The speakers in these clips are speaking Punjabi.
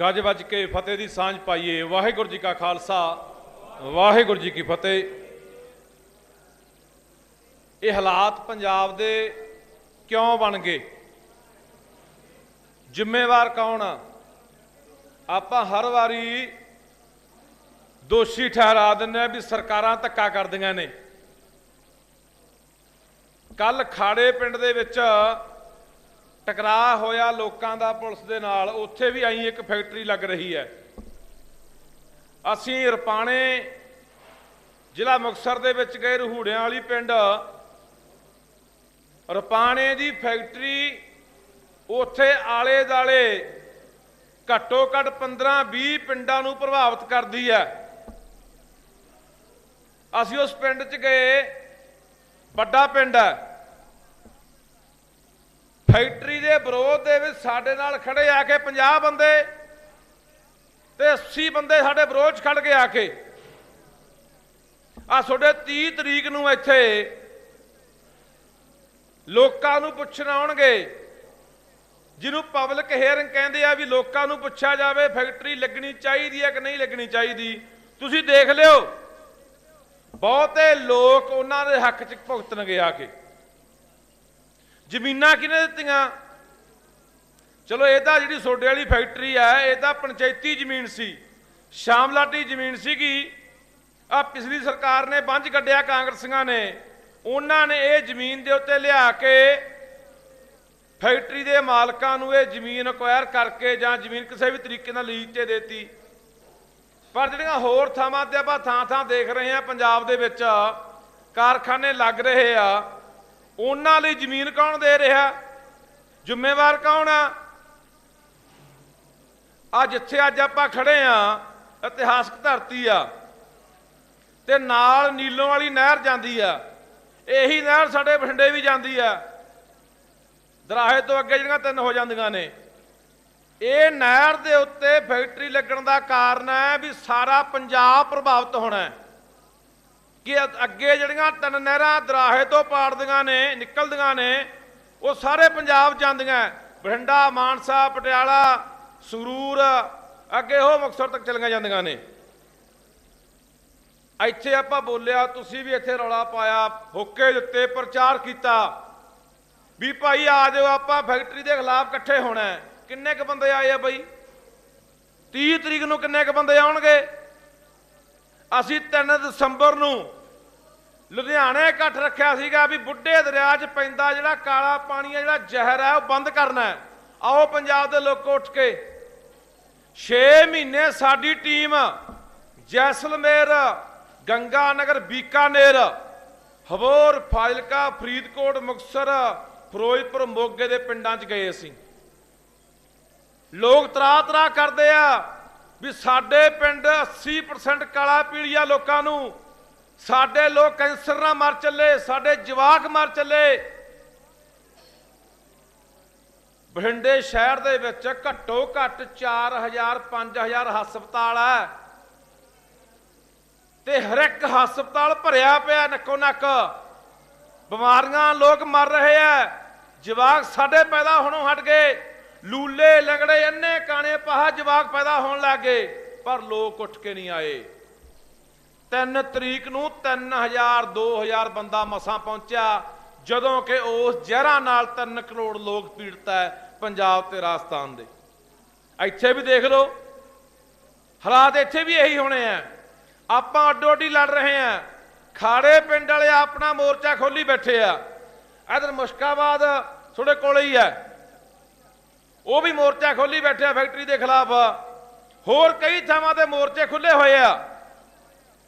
ਗੱਜ ਵੱਜ ਕੇ ਫਤਿਹ ਦੀ ਸਾਂਝ ਪਾਈਏ। ਵਾਹਿਗੁਰੂ ਜੀ ਕਾ ਖਾਲਸਾ, ਵਾਹਿਗੁਰੂ ਜੀ ਕੀ ਫਤਿਹ। ਇਹ ਹਾਲਾਤ ਪੰਜਾਬ ਦੇ ਕਿਉਂ ਬਣ ਗਏ? ਜ਼ਿੰਮੇਵਾਰ ਕੌਣ ਆ? ਆਪਾਂ ਹਰ ਵਾਰੀ ਦੋਸ਼ੀ ਠਹਿਰਾ ਦਿੰਦੇ ਆ ਵੀ ਸਰਕਾਰਾਂ ਧੱਕਾ ਕਰਦੀਆਂ ਨੇ। ਕੱਲ ਖਾੜੇ ਪਿੰਡ ਦੇ ਵਿੱਚ ਟਕਰਾਅ ਹੋਇਆ ਲੋਕਾਂ ਦਾ ਪੁਲਿਸ ਦੇ ਨਾਲ, ਉੱਥੇ ਵੀ ਆਈ ਇੱਕ ਫੈਕਟਰੀ ਲੱਗ ਰਹੀ ਹੈ। ਅਸੀਂ ਰਪਾਣੇ ਜ਼ਿਲ੍ਹਾ ਮੁਕਤਸਰ ਦੇ ਵਿੱਚ ਗਏ, ਰਹੂੜਿਆਂ ਵਾਲੀ ਪਿੰਡ। ਰਪਾਣੇ ਦੀ ਫੈਕਟਰੀ ਉੱਥੇ ਆਲੇ ਦਾਲੇ ਘੱਟੋ ਘੱਟ 15 20 ਪਿੰਡਾਂ ਨੂੰ ਪ੍ਰਭਾਵਿਤ ਕਰਦੀ ਹੈ। ਅਸੀਂ ਉਸ ਪਿੰਡ 'ਚ ਗਏ। ਵੱਡਾ ਪਿੰਡ ਹੈ। ਫੈਕਟਰੀ ਦੇ ਵਿਰੋਧ ਦੇ ਵਿੱਚ ਸਾਡੇ ਨਾਲ ਖੜੇ ਆ ਕੇ 50 ਬੰਦੇ ਤੇ 80 ਬੰਦੇ ਸਾਡੇ ਵਿਰੋਧ 'ਚ ਖੜ ਕੇ ਆ ਕੇ। ਆ ਤੁਹਾਡੇ 30 ਤਰੀਕ ਨੂੰ ਇੱਥੇ ਲੋਕਾਂ ਨੂੰ ਪੁੱਛਣ ਆਉਣਗੇ, ਜਿਹਨੂੰ ਪਬਲਿਕ ਹੀਅਰਿੰਗ ਕਹਿੰਦੇ ਆ ਵੀ ਲੋਕਾਂ ਨੂੰ ਪੁੱਛਿਆ ਜਾਵੇ ਫੈਕਟਰੀ ਲੱਗਣੀ ਚਾਹੀਦੀ ਹੈ ਕਿ ਨਹੀਂ ਲੱਗਣੀ ਚਾਹੀਦੀ। ਤੁਸੀਂ ਦੇਖ ਲਿਓ, ਬਹੁਤੇ ਲੋਕ ਉਹਨਾਂ ਦੇ ਹੱਕ 'ਚ ਭੁਗਤਣਗੇ ਆ ਕੇ। ਜ਼ਮੀਨਾਂ ਕਿਹਨੇ ਦਿੱਤੀਆਂ? ਚਲੋ, ਇਹ ਤਾਂ ਜਿਹੜੀ ਸੋਡੇ ਵਾਲੀ ਫੈਕਟਰੀ ਆ, ਇਹ ਤਾਂ ਪੰਚਾਇਤੀ ਜ਼ਮੀਨ ਸੀ। ਸ਼ਾਮਲਾਟੀ ਜ਼ਮੀਨ ਸੀਗੀ। ਆ ਪਿਛਲੀ ਸਰਕਾਰ ਨੇ ਬੰਝ ਕੱਢਿਆ ਕਾਂਗਰਸੀਆਂ ਨੇ। ਉਹਨਾਂ ਨੇ ਇਹ ਜ਼ਮੀਨ ਦੇ ਉੱਤੇ ਲਿਆ ਕੇ ਫੈਕਟਰੀ ਦੇ ਮਾਲਕਾਂ ਨੂੰ ਇਹ ਜ਼ਮੀਨ ਅਕਵਾਇਰ ਕਰਕੇ ਜਾਂ ਜ਼ਮੀਨ ਕਿਸੇ ਵੀ ਤਰੀਕੇ ਨਾਲ ਲੀਜ਼ ਤੇ ਦੇਤੀ। ਪਰ ਜਿਹੜੀਆਂ ਹੋਰ ਥਾਵਾਂ ਤੇ ਆਪਾਂ ਥਾਂ ਥਾਂ ਦੇਖ ਰਹੇ ਹਾਂ ਪੰਜਾਬ ਦੇ ਵਿੱਚ, ਕਾਰਖਾਨੇ ਲੱਗ ਰਹੇ ਆ। ਉਹਨਾਂ ਲਈ ਜ਼ਮੀਨ ਕੌਣ ਦੇ ਰਿਹਾ? ਜ਼ਿੰਮੇਵਾਰ ਕੌਣ ਆ? ਆ ਜਿੱਥੇ ਅੱਜ ਆਪਾਂ ਖੜੇ ਆ, ਇਤਿਹਾਸਕ ਧਰਤੀ ਆ, ਤੇ ਨਾਲ ਨੀਲੋਂ ਵਾਲੀ ਨਹਿਰ ਜਾਂਦੀ ਆ। ਇਹੀ ਨਹਿਰ ਸਾਡੇ ਬਠਿੰਡੇ ਵੀ ਜਾਂਦੀ ਆ। ਦਰਾਹੇ ਤੋਂ ਅੱਗੇ ਜਿਹੜੀਆਂ ਤਿੰਨ ਹੋ ਜਾਂਦੀਆਂ ਨੇ। ਇਹ ਨਹਿਰ ਦੇ ਉੱਤੇ ਫੈਕਟਰੀ ਲੱਗਣ ਦਾ ਕਾਰਨ ਹੈ ਵੀ ਸਾਰਾ ਪੰਜਾਬ ਪ੍ਰਭਾਵਿਤ ਹੋਣਾ ਹੈ। ਕਿ ਅੱਗੇ ਜਿਹੜੀਆਂ ਤਿੰਨ ਨਹਿਰਾਂ ਦਰਾਹੇ ਤੋਂ ਪਾੜਦੀਆਂ ਨੇ, ਨਿਕਲਦੀਆਂ ਨੇ, ਉਹ ਸਾਰੇ ਪੰਜਾਬ ਜਾਂਦੀਆਂ ਬਠਿੰਡਾ, ਮਾਨਸਾ, ਪਟਿਆਲਾ, ਸੰਗਰੂਰ, ਅੱਗੇ ਉਹ ਮੁਕਤਸਰ ਤੱਕ ਚਲੀਆਂ ਜਾਂਦੀਆਂ ਨੇ। ਇੱਥੇ ਆਪਾਂ ਬੋਲਿਆ, ਤੁਸੀਂ ਵੀ ਇੱਥੇ ਰੌਲਾ ਪਾਇਆ, ਹੋਕੇ ਦਿੱਤੇ ਪ੍ਰਚਾਰ ਕੀਤਾ। ਵੀ ਭਾਈ, ਆ ਜਾਓ, ਆਪਾਂ ਫੈਕਟਰੀ ਦੇ ਖਿਲਾਫ ਇਕੱਠੇ ਹੋਣਾ ਕਿੰਨੇ ਕ ਬੰਦੇ ਆਏ ਆ ਬਈ? 30 ਤਰੀਕ ਨੂੰ ਕਿੰਨੇ ਕ ਬੰਦੇ ਆਉਣਗੇ? ਅਸੀਂ 3 ਦਸੰਬਰ ਨੂੰ ਲੁਧਿਆਣੇ ਇਕੱਠ ਰੱਖਿਆ ਸੀਗਾ ਵੀ ਬੁੱਢੇ ਦਰਿਆ 'ਚ ਪੈਂਦਾ ਜਿਹੜਾ ਕਾਲਾ ਪਾਣੀ ਹੈ ਜਿਹੜਾ ਜ਼ਹਿਰ ਹੈ ਉਹ ਬੰਦ ਕਰਨਾ ਹੈ। ਆਓ ਪੰਜਾਬ ਦੇ ਲੋਕ ਉੱਠ ਕੇ। 6 ਮਹੀਨੇ ਸਾਡੀ ਟੀਮ ਜੈਸਲਮੇਰ, ਗੰਗਾਨਗਰ, ਬੀਕਾਨੇਰ ਹਬੋਰ ਫਾਜ਼ਿਲਕਾ, ਫਰੀਦਕੋਟ, ਮੁਕਤਸਰ, ਫਿਰੋਜ਼ਪੁਰ, ਮੋਗੇ ਦੇ ਪਿੰਡਾਂ 'ਚ ਗਏ ਅਸੀਂ। ਲੋਕ ਤਰਾ ਤਰਾ ਕਰਦੇ ਆ। ਵੀ ਸਾਡੇ ਪਿੰਡ 80% ਕਾਲਾ ਪੀਲੀਆ ਲੋਕਾਂ ਨੂੰ, ਸਾਡੇ ਲੋਕ ਕੈਂਸਰ ਨਾਲ ਮਰ ਚੱਲੇ, ਸਾਡੇ ਜਵਾਕ ਮਰ ਚੱਲੇ। ਬਠਿੰਡੇ ਸ਼ਹਿਰ ਦੇ ਵਿੱਚ ਘੱਟੋ ਘੱਟ 4000 5000 ਹਸਪਤਾਲ ਹੈ ਤੇ ਹਰ ਇੱਕ ਹਸਪਤਾਲ ਭਰਿਆ ਪਿਆ ਨੱਕੋ ਨੱਕ। ਬਿਮਾਰੀਆਂ ਲੋਕ ਮਰ ਰਹੇ ਆ। ਜਵਾਕ ਸਾਡੇ ਪੈਦਾ ਹੋਣੋਂ ਹਟ ਗਏ। ਲੂਲੇ ਲੰਗੜੇ ਅੰਨੇ ਕਾਣੇ ਪਾਹਾ ਜਵਾਕ ਪੈਦਾ ਹੋਣ ਲੱਗੇ, ਪਰ ਲੋਕ ਉੱਠ ਕੇ ਨਹੀਂ ਆਏ। 3 ਤਰੀਕ ਨੂੰ 3000 2000 ਬੰਦਾ ਮਸਾਂ ਪਹੁੰਚਿਆ, ਜਦੋਂ ਕਿ ਉਸ ਜ਼ਹਿਰਾਂ ਨਾਲ 3 ਕਰੋੜ ਲੋਕ ਪੀੜਤ ਹੈ ਪੰਜਾਬ ਤੇ ਰਾਜਸਥਾਨ ਦੇ। ਇੱਥੇ ਵੀ ਦੇਖ ਲਓ, ਹਾਲਾਤ ਇੱਥੇ ਵੀ ਇਹੀ ਹੋਣੇ ਆ। ਆਪਾਂ ਅੱਡੋ ਅੱਡੀ ਲੜ ਰਹੇ ਆ। ਖਾੜੇ ਪਿੰਡ ਵਾਲੇ ਆਪਣਾ ਮੋਰਚਾ ਖੋਲੀ ਬੈਠੇ ਆ। ਇਧਰ ਮੁਸ਼ਕਾਬਾਦ ਤੁਹਾਡੇ ਕੋਲੇ ਹੀ ਹੈ। ਉਹ ਵੀ ਮੋਰਚਾ ਖੋਲੀ ਬੈਠਿਆ ਫੈਕਟਰੀ ਦੇ ਖਿਲਾਫ। ਹੋਰ ਕਈ ਥਾਵਾਂ ਤੇ ਮੋਰਚੇ ਖੁੱਲੇ ਹੋਏ ਆ।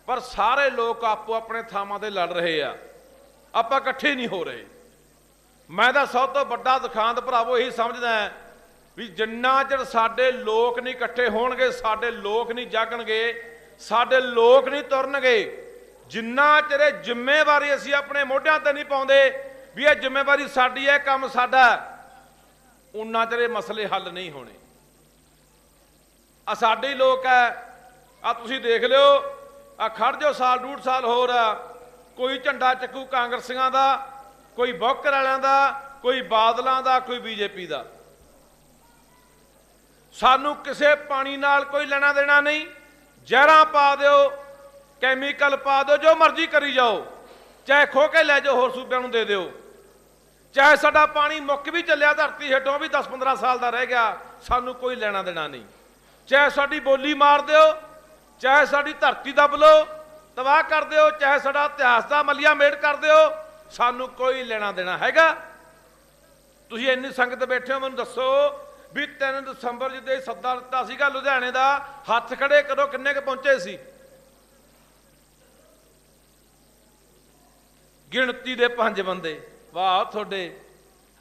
ਪਰ ਸਾਰੇ ਲੋਕ ਆਪੋ ਆਪਣੇ ਥਾਵਾਂ ਤੇ ਲੜ ਰਹੇ ਆ। ਆਪਾਂ ਇਕੱਠੇ ਨਹੀਂ ਹੋ ਰਹੇ। ਮੈਂ ਤਾਂ ਸਭ ਤੋਂ ਵੱਡਾ ਦੁਖਾਂਤ ਭਰਾਵੋ ਇਹੀ ਸਮਝਦਾ ਵੀ ਜਿੰਨਾ ਚਿਰ ਸਾਡੇ ਲੋਕ ਨਹੀਂ ਇਕੱਠੇ ਹੋਣਗੇ, ਸਾਡੇ ਲੋਕ ਨਹੀਂ ਜਾਗਣਗੇ, ਸਾਡੇ ਲੋਕ ਨਹੀਂ ਤੁਰਨਗੇ, ਜਿੰਨਾ ਚਿਰ ਇਹ ਜ਼ਿੰਮੇਵਾਰੀ ਅਸੀਂ ਆਪਣੇ ਮੋਢਿਆਂ ਤੇ ਨਹੀਂ ਪਾਉਂਦੇ ਵੀ ਇਹ ਜ਼ਿੰਮੇਵਾਰੀ ਸਾਡੀ ਹੈ ਕੰਮ ਸਾਡਾ ਉਨਾ ਚਿਰ ਇਹ ਮਸਲੇ ਹੱਲ ਨਹੀਂ ਹੋਣੇ। ਆ ਸਾਡੇ ਹੀ ਲੋਕ ਹੈ ਆ ਤੁਸੀਂ ਦੇਖ ਲਿਓ ਆ ਖੜ ਜਾਓ ਸਾਲ, ਡੂਢ ਸਾਲ ਹੋਰ ਆ। ਕੋਈ ਝੰਡਾ ਚੱਕੂ ਕਾਂਗਰਸੀਆਂ ਦਾ, ਕੋਈ ਬੌਕਰ ਵਾਲਿਆਂ ਦਾ, ਕੋਈ ਬਾਦਲਾਂ ਦਾ, ਕੋਈ ਬੀਜੇਪੀ ਦਾ। ਸਾਨੂੰ ਕਿਸੇ ਪਾਣੀ ਨਾਲ ਕੋਈ ਲੈਣਾ ਦੇਣਾ ਨਹੀਂ। ਜ਼ਹਿਰਾਂ ਪਾ ਦਿਓ, ਕੈਮੀਕਲ ਪਾ ਦਿਓ, ਜੋ ਮਰਜ਼ੀ ਕਰੀ ਜਾਓ। ਚਾਹੇ ਖੋ ਕੇ ਲੈ ਜਾਓ, ਹੋਰ ਸੂਬਿਆਂ ਨੂੰ ਦੇ ਦਿਓ। ਚਾਹੇ ਸਾਡਾ ਪਾਣੀ ਮੁੱਕ ਵੀ ਚੱਲਿਆ, ਧਰਤੀ ਹੇਠੋਂ ਵੀ 10-15 ਸਾਲ ਦਾ ਰਹਿ ਗਿਆ, ਸਾਨੂੰ ਕੋਈ ਲੈਣਾ ਦੇਣਾ ਨਹੀਂ। ਚਾਹੇ ਸਾਡੀ ਬੋਲੀ ਮਾਰ ਦਿਓ, ਚਾਹੇ ਸਾਡੀ ਧਰਤੀ ਦੱਬ ਲਓ, ਤਬਾਹ ਕਰ ਦਿਓ, ਚਾਹੇ ਸਾਡਾ ਇਤਿਹਾਸ ਦਾ ਮਲੀਆ ਮੇੜ ਕਰ ਦਿਓ, ਸਾਨੂੰ ਕੋਈ ਲੈਣਾ ਦੇਣਾ ਹੈਗਾ। ਤੁਸੀਂ ਇੰਨੀ ਸੰਗਤ ਬੈਠੇ ਹੋ, ਮੈਨੂੰ ਦੱਸੋ ਵੀ 3 ਦਸੰਬਰ ਜਿਹਦੇ ਸੱਦਾ ਦਿੱਤਾ ਸੀਗਾ ਲੁਧਿਆਣੇ ਦਾ, ਹੱਥ ਖੜੇ ਕਰੋ ਕਿੰਨੇ ਕੁ ਪਹੁੰਚੇ ਸੀ? ਗਿਣਤੀ ਦੇ ਪੰਜ ਬੰਦੇ। ਵਾਹ ਤੁਹਾਡੇ।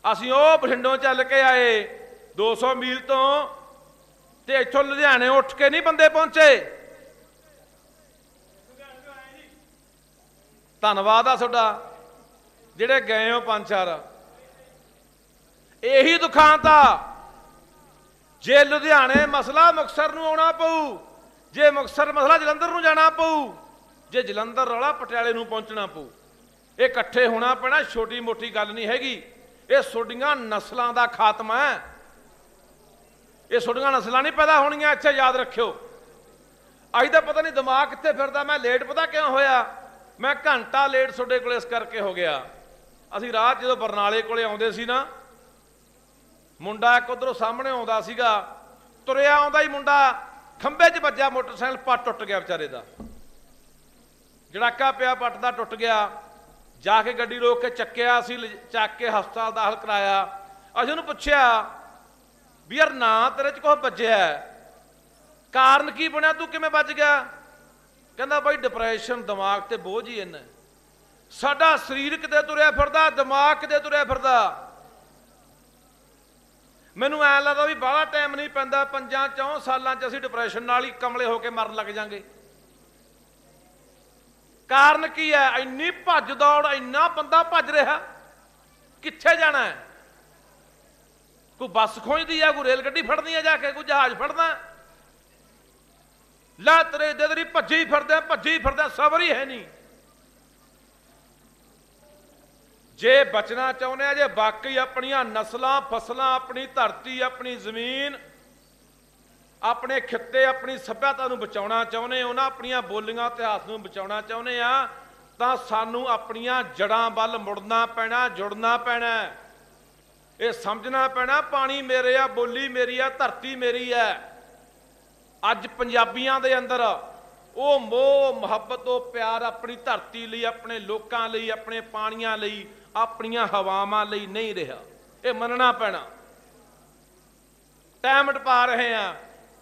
ਅਸੀਂ ਉਹ ਬਠਿੰਡੋਂ ਚੱਲ ਕੇ ਆਏ 200 ਮੀਲ ਤੋਂ, ਤੇ ਇੱਥੋਂ ਲੁਧਿਆਣੇ ਉੱਠ ਕੇ ਨਹੀਂ ਬੰਦੇ ਪਹੁੰਚੇ। ਧੰਨਵਾਦ ਆ ਤੁਹਾਡਾ, ਜਿਹੜੇ ਗਏ ਹੋ ਪੰਜ ਚਾਰ। ਇਹੀ ਦੁਖਾਂਤ ਆ, ਜੇ ਲੁਧਿਆਣੇ ਮਸਲਾ ਮੁਕਸਰ ਨੂੰ ਆਉਣਾ ਪਊ, ਜੇ ਮੁਕਸਰ ਮਸਲਾ ਜਲੰਧਰ ਨੂੰ ਜਾਣਾ ਪਊ, ਜੇ ਜਲੰਧਰ ਰੌਲਾ ਪਟਿਆਲੇ ਨੂੰ ਪਹੁੰਚਣਾ ਪਊ। ਇਹ ਇਕੱਠੇ ਹੋਣਾ ਪੈਣਾ, ਛੋਟੀ ਮੋਟੀ ਗੱਲ ਨਹੀਂ ਹੈਗੀ। ਇਹ ਛੋਡੀਆਂ ਨਸਲਾਂ ਦਾ ਖਾਤਮਾ ਹੈ। ਇਹ ਛੋਡੀਆਂ ਨਸਲਾਂ ਨਹੀਂ ਪੈਦਾ ਹੋਣੀਆਂ, ਇੱਥੇ ਯਾਦ ਰੱਖਿਓ। ਅੱਜ ਤਾਂ ਪਤਾ ਨਹੀਂ ਦਿਮਾਗ ਕਿੱਥੇ ਫਿਰਦਾ, ਮੈਂ ਲੇਟ ਪਤਾ ਕਿਉਂ ਹੋਇਆ? ਮੈਂ ਘੰਟਾ ਲੇਟ ਤੁਹਾਡੇ ਕੋਲੇ ਇਸ ਕਰਕੇ ਹੋ ਗਿਆ। ਅਸੀਂ ਰਾਤ ਜਦੋਂ ਬਰਨਾਲੇ ਕੋਲੇ ਆਉਂਦੇ ਸੀ ਨਾ, ਮੁੰਡਾ ਇੱਕ ਉਧਰੋਂ ਸਾਹਮਣੇ ਆਉਂਦਾ ਸੀਗਾ। ਤੁਰਿਆ ਆਉਂਦਾ ਹੀ ਮੁੰਡਾ, ਖੰਭੇ 'ਚ ਵੱਜਿਆ ਮੋਟਰਸਾਈਕਲ, ਪੱਟ ਟੁੱਟ ਗਿਆ ਵਿਚਾਰੇ ਦਾ। ਜੜਾਕਾ ਪਿਆ, ਪੱਟ ਦਾ ਟੁੱਟ ਗਿਆ। ਜਾ ਕੇ ਗੱਡੀ ਰੋਕ ਕੇ ਚੱਕਿਆ ਅਸੀਂ ਲਿਜ- ਚੱਕ ਕੇ ਹਸਪਤਾਲ ਦਾਖਲ ਕਰਾਇਆ। ਅਸੀਂ ਉਹਨੂੰ ਪੁੱਛਿਆ, ਵੀ ਯਾਰ ਨਾ ਤੇਰੇ 'ਚ ਕੁਝ ਵੱਜਿਆ ਕਾਰਨ ਕੀ ਬਣਿਆ? ਤੂੰ ਕਿਵੇਂ ਵੱਜ ਗਿਆ? ਕਹਿੰਦਾ, ਬਾਈ ਡਿਪਰੈਸ਼ਨ ਦਿਮਾਗ ਤੇ ਬੋਝ ਹੀ ਇੰਨਾ ਸਾਡਾ ਸਰੀਰ ਕਿਤੇ ਤੁਰਿਆ ਫਿਰਦਾ, ਦਿਮਾਗ ਕਿਤੇ ਤੁਰਿਆ ਫਿਰਦਾ। ਮੈਨੂੰ ਐ ਲੱਗਦਾ ਵੀ ਬਾਹਲਾ ਟਾਈਮ ਨਹੀਂ ਪੈਂਦਾ, ਪੰਜਾਂ ਚੌਂ ਸਾਲਾਂ 'ਚ ਅਸੀਂ ਡਿਪਰੈਸ਼ਨ ਨਾਲ ਹੀ ਕਮਲੇ ਹੋ ਕੇ ਮਰਨ ਲੱਗ ਜਾਾਂਗੇ। ਕਾਰਨ ਕੀ ਹੈ? ਇੰਨੀ ਭੱਜ ਦੌੜ, ਇੰਨਾ ਬੰਦਾ ਭੱਜ ਰਿਹਾ। ਕਿੱਥੇ ਜਾਣਾ ਹੈ? ਕੋਈ ਬੱਸ ਖੋਜਦੀ ਆ ਕੋਈ ਰੇਲ ਗੱਡੀ ਫੜਨੀ ਆ ਜਾ ਕੇ, ਕੋਈ ਜਹਾਜ਼ ਫੜਨਾ ਲਾ ਲੈ ਤੇਰੇ ਦੇ ਤੇਰੀ ਭੱਜੀ ਫਿਰਦੇ ਭੱਜੀ ਫਿਰਦੇ ਸਬਰ ਹੀ ਹੈ ਨਹੀਂ। ਜੇ ਬਚਣਾ ਚਾਹੁੰਦੇ ਆ, ਜੇ ਵਾਕਈ ਆਪਣੀਆਂ ਨਸਲਾਂ, ਫਸਲਾਂ, ਆਪਣੀ ਧਰਤੀ, ਆਪਣੀ ਜ਼ਮੀਨ ਆਪਣੇ ਖਿੱਤੇ ਆਪਣੀ ਸੱਭਿਅਤਾ ਨੂੰ ਬਚਾਉਣਾ ਚਾਹੁੰਦੇ ਹੋ ਨਾ ਆਪਣੀਆਂ ਬੋਲੀਆਂ, ਇਤਿਹਾਸ ਨੂੰ ਬਚਾਉਣਾ ਚਾਹੁੰਦੇ ਆ ਤਾਂ ਸਾਨੂੰ ਆਪਣੀਆਂ ਜੜਾਂ ਵੱਲ ਮੁੜਨਾ ਪੈਣਾ, ਜੁੜਨਾ ਪੈਣਾ ਇਹ ਸਮਝਣਾ ਪੈਣਾ, ਪਾਣੀ ਮੇਰੇ ਆ, ਬੋਲੀ ਮੇਰੀ ਆ, ਧਰਤੀ ਮੇਰੀ ਹੈ। ਅੱਜ ਪੰਜਾਬੀਆਂ ਦੇ ਅੰਦਰ ਉਹ ਮੋਹ, ਮੁਹੱਬਤ, ਉਹ ਪਿਆਰ ਆਪਣੀ ਧਰਤੀ ਲਈ, ਆਪਣੇ ਲੋਕਾਂ ਲਈ, ਆਪਣੇ ਪਾਣੀਆਂ ਲਈ, ਆਪਣੀਆਂ ਹਵਾਵਾਂ ਲਈ ਨਹੀਂ ਰਿਹਾ। ਇਹ ਮੰਨਣਾ ਪੈਣਾ। ਟਾਈਮ ਟਪਾ ਰਹੇ ਆ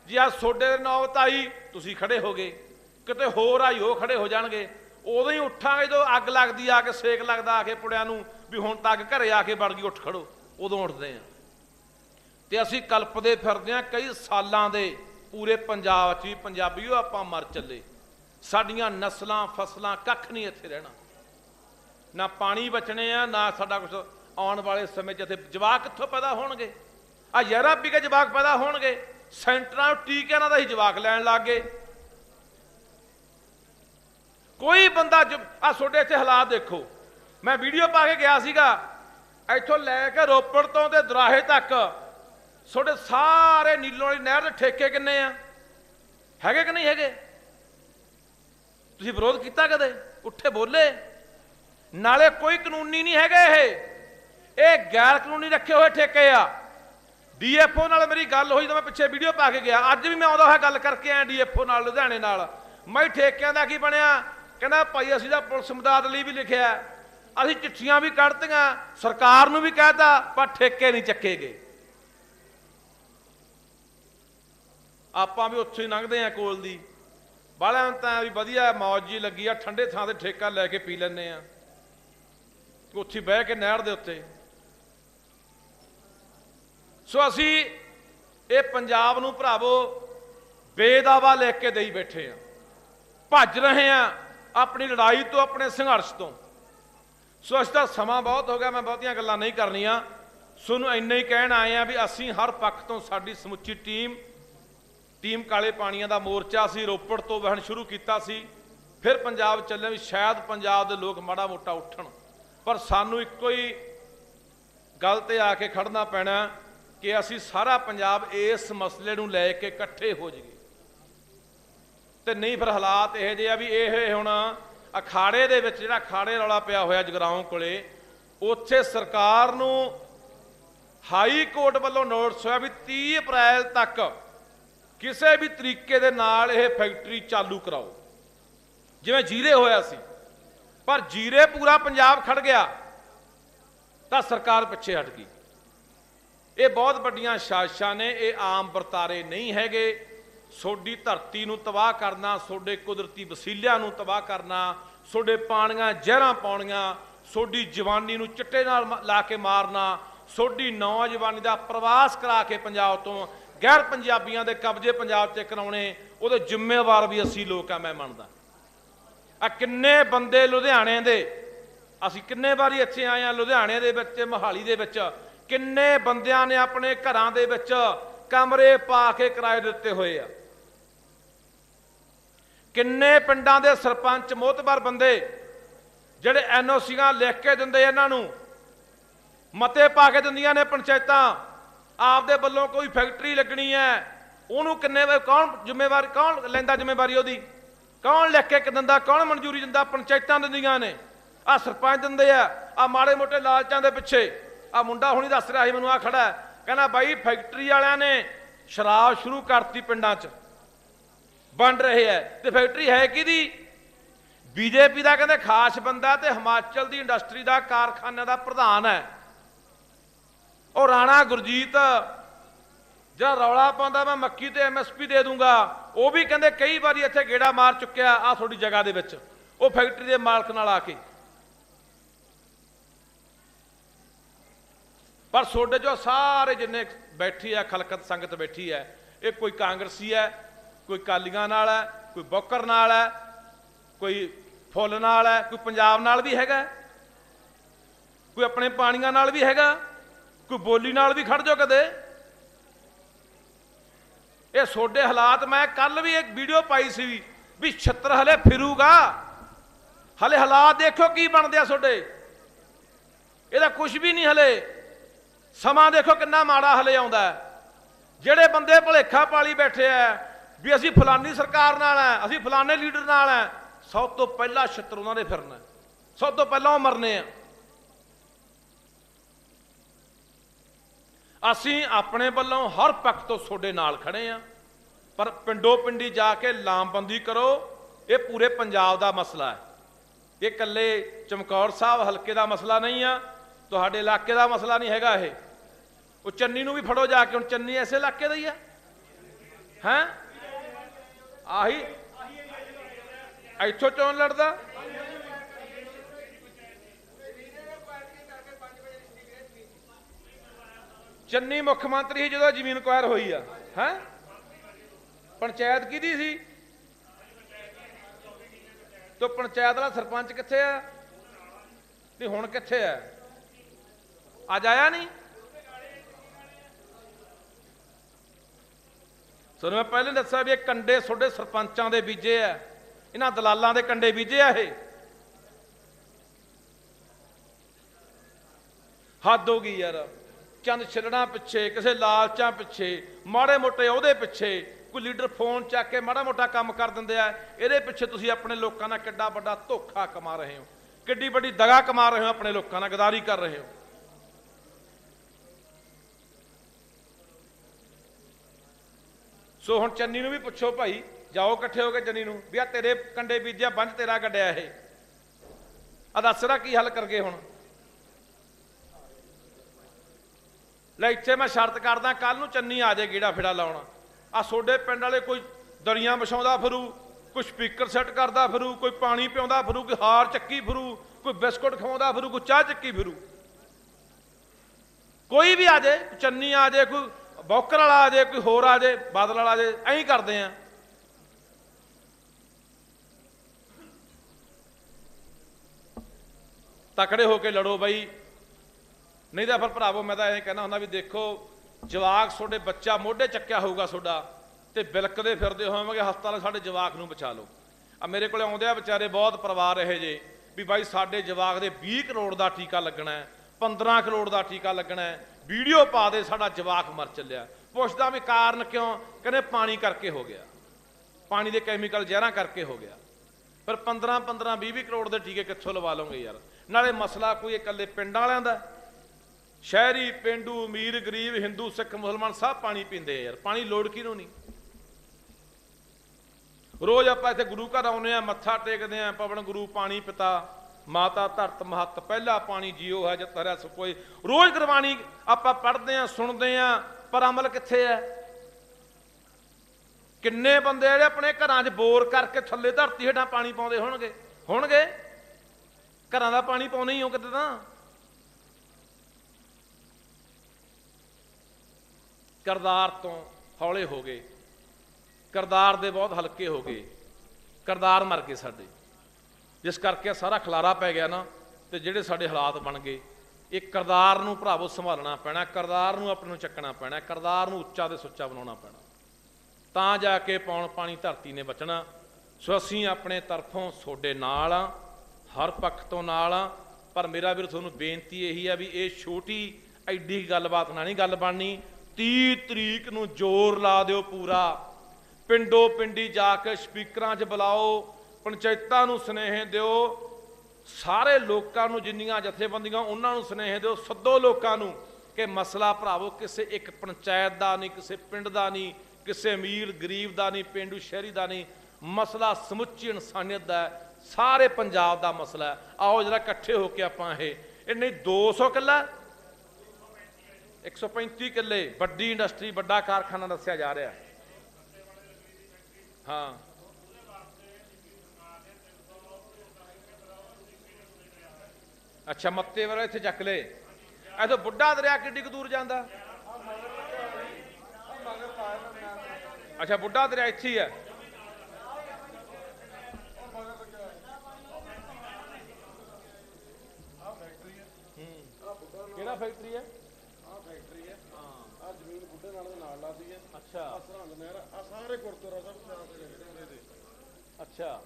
ਜੇ ਆ ਸੋਡੇ ਦੇ ਨੌਬਤ ਆਈ ਤੁਸੀਂ ਖੜੇ ਹੋਗੇ, ਕਿਤੇ ਹੋਰ ਆਈ ਉਹ ਖੜੇ ਹੋ ਜਾਣਗੇ। ਉਦੋਂ ਹੀ ਉੱਠਾਂਗੇ ਜਦੋਂ ਅੱਗ ਲੱਗਦੀ ਆ ਕੇ ਸੇਕ ਲੱਗਦਾ ਆ ਕੇ ਪੁੜਿਆਂ ਨੂੰ ਵੀ ਹੁਣ ਤੱਕ ਘਰੇ ਆ ਕੇ ਵੜ ਗਈ, ਉੱਠ ਖੜੋ। ਉਦੋਂ ਉੱਠਦੇ ਆ। ਤੇ ਅਸੀਂ ਕਲਪਦੇ ਫਿਰਦੇ ਆ ਕਈ ਸਾਲਾਂ ਦੇ ਪੂਰੇ ਪੰਜਾਬ 'ਚ ਵੀ ਪੰਜਾਬੀਓ ਆਪਾਂ ਮਰ ਚੱਲੇ। ਸਾਡੀਆਂ ਨਸਲਾਂ, ਫਸਲਾਂ ਕੱਖ ਨਹੀਂ ਇੱਥੇ ਰਹਿਣਾ। ਨਾ ਪਾਣੀ ਬਚਣੇ ਆ, ਨਾ ਸਾਡਾ ਕੁਝ ਆਉਣ ਵਾਲੇ ਸਮੇਂ 'ਚ ਇੱਥੇ ਜਵਾਕ ਕਿੱਥੋਂ ਪੈਦਾ ਹੋਣਗੇ? ਆ ਯਾਰਾ ਪੀ ਕੇ ਜਵਾਕ ਪੈਦਾ ਹੋਣਗੇ। ਸੈਂਟਰਾਂ ਟੀਕਿਆਂ ਨਾਲ ਤਾਂ ਹੀ ਜਵਾਕ ਲੈਣ ਲੱਗ ਗਏ। ਕੋਈ ਬੰਦਾ ਆ ਤੁਹਾਡੇ ਇੱਥੇ ਹਾਲਾਤ ਦੇਖੋ। ਮੈਂ ਵੀਡੀਓ ਪਾ ਕੇ ਗਿਆ ਸੀਗਾ, ਇੱਥੋਂ ਲੈ ਕੇ ਰੋਪੜ ਤੋਂ ਤੇ ਦਰਾਹੇ ਤੱਕ। ਤੁਹਾਡੇ ਸਾਰੇ ਨੀਲੋਂ ਵਾਲੀ ਨਹਿਰ ਦੇ ਠੇਕੇ ਕਿੰਨੇ ਆ? ਹੈਗੇ ਕਿ ਨਹੀਂ ਹੈਗੇ? ਤੁਸੀਂ ਵਿਰੋਧ ਕੀਤਾ ਕਦੇ? ਉੱਠੇ ਬੋਲੇ? ਨਾਲੇ ਕੋਈ ਕਾਨੂੰਨੀ ਨਹੀਂ ਹੈਗੇ ਇਹ। ਇਹ ਗੈਰ ਕਾਨੂੰਨੀ ਰੱਖੇ ਹੋਏ ਠੇਕੇ ਆ। ਡੀਐਫਓ ਨਾਲ ਮੇਰੀ ਗੱਲ ਹੋਈ ਤਾਂ ਮੈਂ ਪਿੱਛੇ ਵੀਡੀਓ ਪਾ ਕੇ ਗਿਆ। ਅੱਜ ਵੀ ਮੈਂ ਆਉਂਦਾ ਹੋਇਆ ਗੱਲ ਕਰਕੇ ਆਇਆ ਡੀਐਫਓ ਨਾਲ, ਲੁਧਿਆਣੇ ਨਾਲ। ਮੈਂ ਠੇਕਿਆਂ ਦਾ ਕੀ ਬਣਿਆ? ਕਹਿੰਦਾ ਭਾਈ ਅਸੀਂ ਤਾਂ ਪੁਲਿਸ ਮਦਦ ਲਈ ਵੀ ਲਿਖਿਆ। ਅਸੀਂ ਚਿੱਠੀਆਂ ਵੀ ਕੱਢਤੀਆਂ, ਸਰਕਾਰ ਨੂੰ ਵੀ ਕਹਿਤਾ, ਪਰ ਠੇਕੇ ਨਹੀਂ ਚੱਕੇ ਗਏ। ਆਪਾਂ ਵੀ ਉੱਥੇ ਹੀ ਲੰਘਦੇ ਆ ਕੋਲ ਦੀ। ਬਾਲਿਆਂ ਨੂੰ ਤਾਂ ਵੀ ਵਧੀਆ ਮੌਜ ਜੀ ਲੱਗੀ ਆ, ਠੰਡੇ ਥਾਂ ਤੇ ਠੇਕਾ ਲੈ ਕੇ ਪੀ ਲੈਂਦੇ ਆ ਉੱਥੇ ਬਹਿ ਕੇ ਨਹਿਰ ਦੇ ਉੱਤੇ। ਸੋ ਅਸੀਂ ਇਹ ਪੰਜਾਬ ਨੂੰ ਭਰਾਵੋ ਬੇਦਾਵਾ ਲੈ ਕੇ ਦੇਈ ਬੈਠੇ ਆ। ਭੱਜ ਰਹੇ ਆ ਆਪਣੀ ਲੜਾਈ ਤੋਂ, ਆਪਣੇ ਸੰਘਰਸ਼ ਤੋਂ। ਸੋ ਅੱਜ ਦਾ ਸਮਾਂ ਬਹੁਤ ਹੋ ਗਿਆ, ਮੈਂ ਬਹੁਤੀਆਂ ਗੱਲਾਂ ਨਹੀਂ ਕਰਨੀਆਂ। ਤੁਹਾਨੂੰ ਇੰਨਾ ਹੀ ਕਹਿਣ ਆਏ ਆ ਵੀ ਅਸੀਂ ਹਰ ਪੱਖ ਤੋਂ ਸਾਡੀ ਸਮੁੱਚੀ ਟੀਮ ਟੀਮ ਕਾਲੇ ਪਾਣੀਆਂ ਦਾ ਮੋਰਚਾ ਸੀ, ਰੋਪੜ ਤੋਂ ਵਹਿਣ ਸ਼ੁਰੂ ਕੀਤਾ ਸੀ। ਫਿਰ ਪੰਜਾਬ ਚੱਲੇ ਵੀ ਸ਼ਾਇਦ ਪੰਜਾਬ ਦੇ ਲੋਕ ਮਾੜਾ ਮੋਟਾ ਉੱਠਣ। ਪਰ ਸਾਨੂੰ ਇੱਕੋ ਹੀ ਗੱਲ ਤੇ ਆ ਕੇ ਖੜਨਾ ਪੈਣਾ। ਕਿ ਅਸੀਂ ਸਾਰਾ ਪੰਜਾਬ ਇਸ ਮਸਲੇ ਨੂੰ ਲੈ ਕੇ ਇਕੱਠੇ ਹੋ ਜਾਈਏ। ਤੇ ਨਹੀਂ ਫਿਰ ਹਾਲਾਤ ਇਹ ਜਿਹੇ ਆ ਵੀ ਇਹ ਹੁਣ ਅਖਾੜੇ ਦੇ ਵਿੱਚ ਜਿਹੜਾ ਅਖਾੜੇ ਰੌਲਾ ਪਿਆ ਹੋਇਆ ਜਗਰਾਉਂ ਕੋਲੇ, ਉੱਥੇ ਸਰਕਾਰ ਨੂੰ ਹਾਈ ਕੋਰਟ ਵੱਲੋਂ ਨੋਟਿਸ ਹੋਇਆ ਵੀ 30 ਅਪ੍ਰੈਲ ਤੱਕ ਕਿਸੇ ਵੀ ਤਰੀਕੇ ਦੇ ਨਾਲ ਇਹ ਫੈਕਟਰੀ ਚਾਲੂ ਕਰਾਓ। ਜਿਵੇਂ ਜੀਰੇ ਹੋਇਆ ਸੀ, ਪਰ ਜੀਰੇ ਪੂਰਾ ਪੰਜਾਬ ਖੜ ਗਿਆ, ਤਾਂ ਸਰਕਾਰ ਪਿੱਛੇ ਹਟ ਗਈ। ਇਹ ਬਹੁਤ ਵੱਡੀਆਂ ਸਾਜ਼ਿਸ਼ਾਂ ਨੇ, ਇਹ ਆਮ ਵਰਤਾਰੇ ਨਹੀਂ ਹੈਗੇ। ਸੋਡੀ ਧਰਤੀ ਨੂੰ ਤਬਾਹ ਕਰਨਾ, ਸੋਡੇ ਕੁਦਰਤੀ ਵਸੀਲਿਆਂ ਨੂੰ ਤਬਾਹ ਕਰਨਾ, ਸੋਡੇ ਪਾਣੀਆਂ, ਜ਼ਹਿਰਾਂ ਪਾਉਣੀਆਂ, ਸੋਡੀ ਜਵਾਨੀ ਨੂੰ ਚਿੱਟੇ ਨਾਲ ਮ- ਲਾ ਕੇ ਮਾਰਨਾ, ਸੋਡੀ ਨੌਜਵਾਨੀ ਦਾ ਪ੍ਰਵਾਸ ਕਰਾ ਕੇ ਪੰਜਾਬ ਤੋਂ ਗੈਰ ਪੰਜਾਬੀਆਂ ਦੇ ਕਬਜ਼ੇ ਪੰਜਾਬ 'ਚ ਕਰਾਉਣੇ, ਉਹਦੇ ਜ਼ਿੰਮੇਵਾਰ ਵੀ ਅਸੀਂ ਲੋਕ ਆ, ਮੈਂ ਮੰਨਦਾ। ਆ ਕਿੰਨੇ ਬੰਦੇ ਲੁਧਿਆਣੇ ਦੇ, ਅਸੀਂ ਕਿੰਨੇ ਵਾਰੀ ਇੱਥੇ ਆਏ ਆ ਲੁਧਿਆਣੇ ਦੇ ਵਿੱਚ, ਮੋਹਾਲੀ ਦੇ ਵਿੱਚ ਕਿੰਨੇ ਬੰਦਿਆਂ ਨੇ ਆਪਣੇ ਘਰਾਂ ਦੇ ਵਿੱਚ ਕਮਰੇ ਪਾ ਕੇ ਕਿਰਾਏ ਦਿੱਤੇ ਹੋਏ ਆ? ਕਿੰਨੇ ਪਿੰਡਾਂ ਦੇ ਸਰਪੰਚ ਮੋਤਬਰ ਬੰਦੇ ਜਿਹੜੇ ਐਨਓਸੀਆਂ ਲਿਖ ਕੇ ਦਿੰਦੇ ਇਹਨਾਂ ਨੂੰ? ਮਤੇ ਪਾ ਕੇ ਦਿੰਦੀਆਂ ਨੇ ਪੰਚਾਇਤਾਂ। ਆਪਦੇ ਵੱਲੋਂ ਕੋਈ ਫੈਕਟਰੀ ਲੱਗਣੀ ਹੈ। ਉਹਨੂੰ ਕਿੰਨੇ ਵੇ ਕੌਣ ਜ਼ਿੰਮੇਵਾਰੀ, ਕੌਣ ਲੈਂਦਾ ਜ਼ਿੰਮੇਵਾਰੀ ਉਹਦੀ? ਕੌਣ ਲਿਖ ਕੇ ਦਿੰਦਾ, ਕੌਣ ਮਨਜ਼ੂਰੀ ਦਿੰਦਾ? ਪੰਚਾਇਤਾਂ ਦਿੰਦੀਆਂ ਨੇ। ਆ ਸਰਪੰਚ ਦਿੰਦੇ ਆ ਆ ਮਾੜੇ ਮੋਟੇ ਲਾਲਚਾਂ ਦੇ ਪਿੱਛੇ। ਆ ਮੁੰਡਾ ਹੁਣੀ ਦੱਸ ਰਿਹਾ ਸੀ ਮੈਨੂੰ, ਆ ਖੜਾ ਕਹਿੰਦਾ, ਬਾਈ ਫੈਕਟਰੀ ਵਾਲਿਆਂ ਨੇ ਸ਼ਰਾਬ ਸ਼ੁਰੂ ਕਰਤੀ ਪਿੰਡਾਂ 'ਚ। ਵੰਡ ਰਹੇ ਹੈ। ਤੇ ਫੈਕਟਰੀ ਹੈ ਕਿਹਦੀ? ਬੀਜੇਪੀ ਦਾ ਕਹਿੰਦੇ ਖਾਸ ਬੰਦਾ ਤੇ ਹਿਮਾਚਲ ਦੀ ਇੰਡਸਟਰੀ ਦਾ ਕਾਰਖਾਨੇ ਦਾ ਪ੍ਰਧਾਨ ਹੈ। ਉਹ ਰਾਣਾ ਗੁਰਜੀਤ, ਜਿਹੜਾ ਰੌਲਾ ਪਾਉਂਦਾ, ਮੈਂ ਮੱਕੀ ਤੇ ਐਮਐਸਪੀ ਦੇ ਦੂੰਗਾ। ਉਹ ਵੀ ਕਹਿੰਦੇ ਕਈ ਵਾਰੀ ਇੱਥੇ ਗੇੜਾ ਮਾਰ ਚੁੱਕਿਆ ਆ ਤੁਹਾਡੀ ਜਗ੍ਹਾ ਦੇ ਵਿੱਚ। ਉਹ ਫੈਕਟਰੀ ਦੇ ਮਾਲਕ ਨਾਲ ਆ ਕੇ। ਪਰ ਤੁਹਾਡੇ ਜੋ ਸਾਰੇ ਜਿੰਨੇ ਬੈਠੀ ਆ, ਖਲਕਤ ਸੰਗਤ ਬੈਠੀ ਹੈ ਇਹ ਕੋਈ ਕਾਂਗਰਸੀ ਹੈ ਕੋਈ ਕਾਲੀਆਂ ਨਾਲ ਹੈ ਕੋਈ ਬੌਕਰ ਨਾਲ ਹੈ ਕੋਈ ਫੁੱਲ ਨਾਲ ਹੈ ਕੋਈ ਪੰਜਾਬ ਨਾਲ ਵੀ ਹੈਗਾ, ਕੋਈ ਆਪਣੇ ਪਾਣੀਆਂ ਨਾਲ ਵੀ ਹੈਗਾ, ਕੋਈ ਬੋਲੀ ਨਾਲ ਵੀ ਖੜ ਜਾਓ ਕਦੇ। ਇਹ ਛੋਡੇ ਹਾਲਾਤ ਮੈਂ ਕੱਲ ਵੀ ਇੱਕ ਵੀਡੀਓ ਪਾਈ ਸੀ ਵੀ ਛੱਤਰ ਹਲੇ ਫਿਰੂਗਾ। ਹਲੇ ਹਾਲਾਤ ਦੇਖੋ ਕੀ ਬਣਦੇ ਆ ਛੋਡੇ ਇਹਦਾ ਕੁਝ ਵੀ ਨਹੀਂ ਹਲੇ। ਸਮਾਂ ਦੇਖੋ ਕਿੰਨਾ ਮਾੜਾ ਹਲੇ ਆਉਂਦਾ ਹੈ। ਜਿਹੜੇ ਬੰਦੇ ਭਲੇਖਾ ਪਾਲੀ ਬੈਠੇ ਆ, ਵੀ ਅਸੀਂ ਫਲਾਨੀ ਸਰਕਾਰ ਨਾਲ ਆ, ਅਸੀਂ ਫਲਾਨੇ ਲੀਡਰ ਨਾਲ ਆ, ਸਭ ਤੋਂ ਪਹਿਲਾਂ ਛੱਤਰ ਉਹਨਾਂ ਦੇ ਫਿਰਨਾ ਸਭ ਤੋਂ ਪਹਿਲਾਂ ਉਹ ਮਰਨੇ ਆ। ਅਸੀਂ ਆਪਣੇ ਵੱਲੋਂ ਹਰ ਪੱਖ ਤੋਂ ਤੁਹਾਡੇ ਨਾਲ ਖੜੇ ਆ, ਪਰ ਪਿੰਡੋ ਪਿੰਡੀ ਜਾ ਕੇ ਲਾਮਬੰਦੀ ਕਰੋ, ਇਹ ਪੂਰੇ ਪੰਜਾਬ ਦਾ ਮਸਲਾ ਹੈ। ਇਹ ਇਕੱਲੇ ਚਮਕੌਰ ਸਾਹਿਬ ਹਲਕੇ ਦਾ ਮਸਲਾ ਨਹੀਂ ਆ ਤੁਹਾਡੇ ਇਲਾਕੇ ਦਾ ਮਸਲਾ ਨਹੀਂ ਹੈਗਾ ਇਹ। ਉਹ ਚੰਨੀ ਨੂੰ ਵੀ ਫੜੋ ਜਾ ਕੇ, ਹੁਣ ਚੰਨੀ ਐਸੇ ਇਲਾਕੇ ਦਾ ਹੀ ਆ। ਹੈ? ਆਹੀ। ਇੱਥੋਂ ਚੋਣ ਲੜਦਾ। ਚੰਨੀ ਮੁੱਖ ਮੰਤਰੀ ਸੀ ਜਦੋਂ ਜ਼ਮੀਨ ਕੁਆਰ ਹੋਈ ਆ। ਹੈ? ਪੰਚਾਇਤ ਕਿਹਦੀ ਸੀ? ਤੋ ਪੰਚਾਇਤ ਦਾ ਸਰਪੰਚ ਕਿੱਥੇ ਆ? ਤੇ ਹੁਣ ਕਿੱਥੇ ਆ? ਅੱਜ ਆਇਆ ਨਹੀਂ? ਤੁਹਾਨੂੰ ਮੈਂ ਪਹਿਲੇ ਦੱਸਿਆ ਵੀ ਇਹ ਕੰਡੇ ਤੁਹਾਡੇ ਸਰਪੰਚਾਂ ਦੇ ਬੀਜੇ ਆ। ਇਹਨਾਂ ਦਲਾਲਾਂ ਦੇ ਕੰਡੇ ਬੀਜੇ ਆ ਇਹ। ਹੱਦ ਹੋ ਗਈ ਯਾਰ। ਚੰਦ ਛਿਲਣਾ ਪਿੱਛੇ, ਕਿਸੇ ਲਾਲਚਾਂ ਪਿੱਛੇ, ਮਾੜੇ ਮੋਟੇ ਉਹਦੇ ਪਿੱਛੇ ਕੋਈ ਲੀਡਰ ਫੋਨ ਚੱਕ ਕੇ ਮਾੜਾ ਮੋਟਾ ਕੰਮ ਕਰ ਦਿੰਦੇ ਆ। ਇਹਦੇ ਪਿੱਛੇ ਤੁਸੀਂ ਆਪਣੇ ਲੋਕਾਂ ਨਾਲ ਕਿੱਡਾ ਵੱਡਾ ਧੋਖਾ ਕਮਾ ਰਹੇ ਹੋ। ਕਿੱਡੀ ਵੱਡੀ ਦਗਾ ਕਮਾ ਰਹੇ ਹੋ, ਆਪਣੇ ਲੋਕਾਂ ਨਾਲ ਗਦਾਰੀ ਕਰ ਰਹੇ ਹੋ। ਸੋ ਹੁਣ ਚੰਨੀ ਨੂੰ ਵੀ ਪੁੱਛੋ ਭਾਈ, ਜਾਓ ਇਕੱਠੇ ਹੋ ਕੇ ਚੰਨੀ ਨੂੰ, ਵੀ ਆ ਤੇਰੇ ਕੰਡੇ ਬੀਜਿਆ ਬੰਜ ਤੇਰਾ ਕੱਢਿਆ ਇਹ। ਆ ਦੱਸਦਾ ਕੀ ਹੱਲ ਕਰਗੇ ਹੁਣ? ਲੈ ਇੱਥੇ ਮੈਂ ਸ਼ਰਤ ਕਰਦਾ ਕੱਲ ਨੂੰ ਚੰਨੀ ਆ ਜਾਏ ਗੇੜਾ ਫਿੜਾ ਲਾਉਣਾ। ਆ ਸੋਡੇ ਪਿੰਡ ਵਾਲੇ ਕੋਈ ਦਰੀਆਂ ਵਿਛਾਉਂਦਾ ਫਿਰੂ, ਕੋਈ ਸਪੀਕਰ ਸੈੱਟ ਕਰਦਾ ਫਿਰੂ, ਕੋਈ ਪਾਣੀ ਪਿਆਉਂਦਾ ਫਿਰੂ, ਕੋਈ ਹਾਰ ਚੱਕੀ ਫਿਰੂ, ਕੋਈ ਬਿਸਕੁਟ ਖਵਾਉਂਦਾ ਫਿਰੂ, ਕੋਈ ਚਾਹ ਚੱਕੀ ਫਿਰੂ। ਕੋਈ ਵੀ ਆ ਜਾਏ ਚੰਨੀ ਆ ਜਾਏ ਕੋਈ ਬੌਕਰ ਵਾਲਾ ਆ ਜੇ, ਕੋਈ ਹੋਰ ਆ ਜੇ, ਬਾਦਲ ਵਾਲਾ ਆ ਜਾਏ ਐਂ ਕਰਦੇ ਆ। ਤਕੜੇ ਹੋ ਕੇ ਲੜੋ ਬਾਈ। ਨਹੀਂ ਤਾਂ ਫਿਰ ਭਰਾਵੋ, ਮੈਂ ਤਾਂ ਇਹ ਕਹਿਣਾ ਹੁੰਦਾ ਵੀ ਦੇਖੋ, ਜਵਾਕ ਤੁਹਾਡੇ ਬੱਚਾ ਮੋਢੇ ਚੱਕਿਆ ਹੋਊਗਾ ਤੁਹਾਡਾ ਤੇ ਬਿਲਕਦੇ ਫਿਰਦੇ ਹੋਵਾਂਗੇ, ਹਸਪਤਾਲ ਸਾਡੇ ਜਵਾਕ ਨੂੰ ਬਚਾ ਲਓ। ਆ ਮੇਰੇ ਕੋਲੇ ਆਉਂਦੇ ਆ ਵਿਚਾਰੇ ਬਹੁਤ ਪਰਿਵਾਰ ਰਹੇ ਜੇ ਵੀ ਬਾਈ ਸਾਡੇ ਜਵਾਕ ਦੇ 20 ਕਰੋੜ ਦਾ ਟੀਕਾ ਲੱਗਣਾ ਹੈ 15 ਕਰੋੜ ਦਾ ਟੀਕਾ ਲੱਗਣਾ ਹੈ ਵੀਡੀਓ ਪਾ ਦੇ, ਸਾਡਾ ਜਵਾਕ ਮਰ ਚੱਲਿਆ। ਪੁੱਛਦਾ ਵੀ ਕਾਰਨ ਕਿਉਂ? ਕਹਿੰਦੇ ਪਾਣੀ ਕਰਕੇ ਹੋ ਗਿਆ। ਪਾਣੀ ਦੇ ਕੈਮੀਕਲ ਜ਼ਹਿਰਾਂ ਕਰਕੇ ਹੋ ਗਿਆ। ਪਰ 15 15 20 20 ਕਰੋੜ ਦੇ ਟੀਕੇ ਕਿੱਥੋਂ ਲਵਾ ਲਓਗੇ ਯਾਰ? ਨਾਲੇ ਮਸਲਾ ਕੋਈ ਇਕੱਲੇ ਪਿੰਡਾਂ ਵਾਲਿਆਂ ਦਾ? ਸ਼ਹਿਰੀ, ਪਿੰਡੂ, ਅਮੀਰ, ਗਰੀਬ, ਹਿੰਦੂ, ਸਿੱਖ, ਮੁਸਲਮਾਨ ਸਭ ਪਾਣੀ ਪੀਂਦੇ ਯਾਰ। ਪਾਣੀ ਲੋੜ ਕਿਹਨੂੰ ਨਹੀਂ? ਰੋਜ਼ ਆਪਾਂ ਇੱਥੇ ਗੁਰੂ ਘਰ ਆਉਂਦੇ ਆ, ਮੱਥਾ ਟੇਕਦੇ ਆ, ਪਵਨ ਗੁਰੂ, ਪਾਣੀ ਪਿਤਾ। ਮਾਤਾ ਧਰਤ ਮਹੱਤ, ਪਹਿਲਾ ਪਾਣੀ ਜੀਓ ਹੈ ਜਦ ਤਰਿਆ ਸੋ ਕੋਈ। ਰੋਜ਼ ਗੁਰਬਾਣੀ ਆਪਾਂ ਪੜ੍ਹਦੇ ਆ ਸੁਣਦੇ ਆ ਪਰ ਅਮਲ ਕਿੱਥੇ ਹੈ? ਕਿੰਨੇ ਬੰਦੇ ਜਿਹੜੇ ਆਪਣੇ ਘਰਾਂ 'ਚ ਬੋਰ ਕਰਕੇ ਥੱਲੇ ਧਰਤੀ ਹੇਠਾਂ ਪਾਣੀ ਪਾਉਂਦੇ ਹੋਣਗੇ? ਹੋਣਗੇ? ਘਰਾਂ ਦਾ ਪਾਣੀ ਪਾਉਣੇ ਹੀ ਹੋ ਕਿਤੇ ਤਾਂ। ਕਰਦਾਰ ਤੋਂ ਹੌਲੇ ਹੋ ਗਏ। ਕਰਦਾਰ ਦੇ ਬਹੁਤ ਹਲਕੇ ਹੋ ਗਏ। ਕਰਦਾਰ ਮਰ ਗਏ ਸਾਡੇ। ਜਿਸ ਕਰਕੇ ਸਾਰਾ ਖਲਾਰਾ ਪੈ ਗਿਆ ਨਾ, ਤੇ ਜਿਹੜੇ ਸਾਡੇ ਹਾਲਾਤ ਬਣ ਗਏ, ਇਹ ਕਰਦਾਰ ਨੂੰ ਭਰਾਵੋ ਸੰਭਾਲਣਾ ਪੈਣਾ, ਕਰਦਾਰ ਨੂੰ ਆਪਣੇ ਨੂੰ ਚੱਕਣਾ ਪੈਣਾ, ਕਰਦਾਰ ਨੂੰ ਉੱਚਾ ਤੇ ਸੁੱਚਾ ਬਣਾਉਣਾ ਪੈਣਾ। ਤਾਂ ਜਾ ਕੇ ਪੌਣ ਪਾਣੀ ਧਰਤੀ ਨੇ ਬਚਣਾ। ਸੋ ਅਸੀਂ ਆਪਣੇ ਤਰਫੋਂ ਤੁਹਾਡੇ ਨਾਲ ਆ, ਹਰ ਪੱਖ ਤੋਂ ਨਾਲ ਆ, ਪਰ ਮੇਰਾ ਵੀਰ, ਤੁਹਾਨੂੰ ਬੇਨਤੀ ਇਹੀ ਆ ਵੀ ਇਹ ਛੋਟੀ ਐਡੀ ਗੱਲਬਾਤ ਨਾਲ ਨਹੀਂ ਗੱਲ ਬਣਨੀ। 30 ਤਰੀਕ ਨੂੰ ਜ਼ੋਰ ਲਾ ਦਿਓ ਪੂਰਾ। ਪਿੰਡੋ ਪਿੰਡੀ ਜਾ ਕੇ ਸਪੀਕਰਾਂ 'ਚ ਬੁਲਾਓ ਪੰਚਾਇਤਾਂ ਨੂੰ ਸੁਨੇਹੇ ਦਿਓ, ਸਾਰੇ ਲੋਕਾਂ ਨੂੰ ਜਿੰਨੀਆਂ ਜਥੇਬੰਦੀਆਂ, ਉਹਨਾਂ ਨੂੰ ਸੁਨੇਹੇ ਦਿਓ, ਸੱਦੋ ਲੋਕਾਂ ਨੂੰ ਕਿ ਮਸਲਾ ਭਰਾਵੋ ਕਿਸੇ ਇੱਕ ਪੰਚਾਇਤ ਦਾ ਨਹੀਂ, ਕਿਸੇ ਪਿੰਡ ਦਾ ਨਹੀਂ, ਕਿਸੇ ਅਮੀਰ ਗਰੀਬ ਦਾ ਨਹੀਂ, ਪਿੰਡੂ ਸ਼ਹਿਰੀ ਦਾ ਨਹੀਂ, ਮਸਲਾ ਸਮੁੱਚੀ ਇਨਸਾਨੀਅਤ ਦਾ ਸਾਰੇ ਪੰਜਾਬ ਦਾ ਮਸਲਾ ਹੈ। ਆਓ ਜਰਾ ਇਕੱਠੇ ਹੋ ਕੇ ਆਪਾਂ ਇਹ ਇਹ ਨਹੀਂ 200 ਕਿੱਲਾ? 135 ਕਿੱਲੇ, ਵੱਡੀ ਇੰਡਸਟਰੀ ਵੱਡਾ ਕਾਰਖਾਨਾ ਦੱਸਿਆ ਜਾ ਰਿਹਾ। ਹਾਂ। ਅੱਛਾ ਮੱਤੇ ਵਾਲਾ ਇੱਥੇ ਚੱਕ ਲੈ। ਐਥੋਂ ਬੁੱਢਾ ਦਰਿਆ ਕਿੱਡੀ ਕੁ ਦੂਰ ਜਾਂਦਾ। ਅੱਛਾ ਬੁੱਢਾ ਦਰਿਆ ਇੱਥੇ ਹੀ ਹੈ ਕਿਹੜਾ ਫੈਕਟਰੀ ਹੈ? ਆ ਫੈਕਟਰੀ ਹੈ। ਆ ਜ਼ਮੀਨ ਬੁੱਢੇ ਨਾਲ ਦੇ ਨਾਲ ਲਾਦੀ ਹੈ। ਅੱਛਾ। ਆ ਸਰਹੰਦ ਨਹਿਰ ਆ। ਸਾਰੇ ਗੁਰਦੁਆਰਾ ਸਾਹਿਬ ਸ਼ਾਮ ਦੇ ਜਿਹੜੇ ਦੇ। ਅੱਛਾ।